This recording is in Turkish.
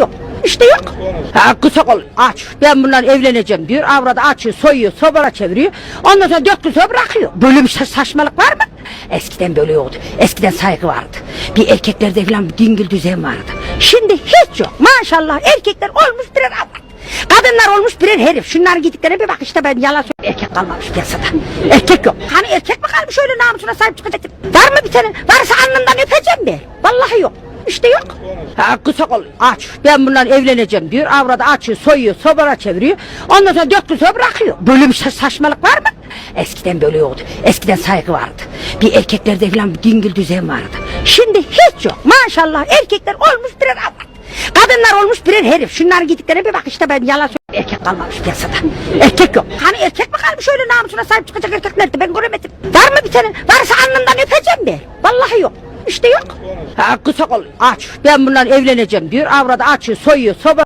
yok. İşte yok. Ha, kısa kol aç. Ben bundan evleneceğim diyor. Avradı açıyor, soyuyor, sobara çeviriyor. Ondan sonra dört gün sonra bırakıyor. Böyle bir sa- saçmalık var mı? Eskiden böyle yoktu. Eskiden saygı vardı. Bir erkeklerde falan bir dingil düzen vardı. Şimdi hiç yok. Maşallah erkekler olmuş birer avrat. Kadınlar olmuş birer herif. Şunlar gittiklerine bir bak işte ben yalan söylüyorum. Erkek kalmamış piyasada. Erkek yok. Hani erkek mi kalmış öyle namusuna sahip çıkacak? Var mı bir tane? Varsa alnından öpeceğim ben. İşte yok. Ha, kısa aç. Ben bundan evleneceğim diyor. Avradı açıyor, soyuyor, sobara çeviriyor. Ondan sonra dört gün sonra bırakıyor. Böyle bir sa- saçmalık var mı? Eskiden böyle yoktu. Eskiden saygı vardı. Bir erkeklerde falan bir dingil düzen vardı. Şimdi hiç yok. Maşallah erkekler olmuş birer avrat. Kadınlar olmuş birer herif. Şunlar gittiklerine bir bak işte ben yalan söylüyorum. Erkek kalmamış piyasada. Erkek yok. Hani erkek mi kalmış öyle namusuna sahip çıkacak erkek nerede ben göremedim. Var mı bir tane? Varsa alnından öpeceğim ben. Vallahi yok. İşte yok. Ha, kısa kol aç. Ben bundan evleneceğim diyor. Avradı açıyor, soyuyor, soba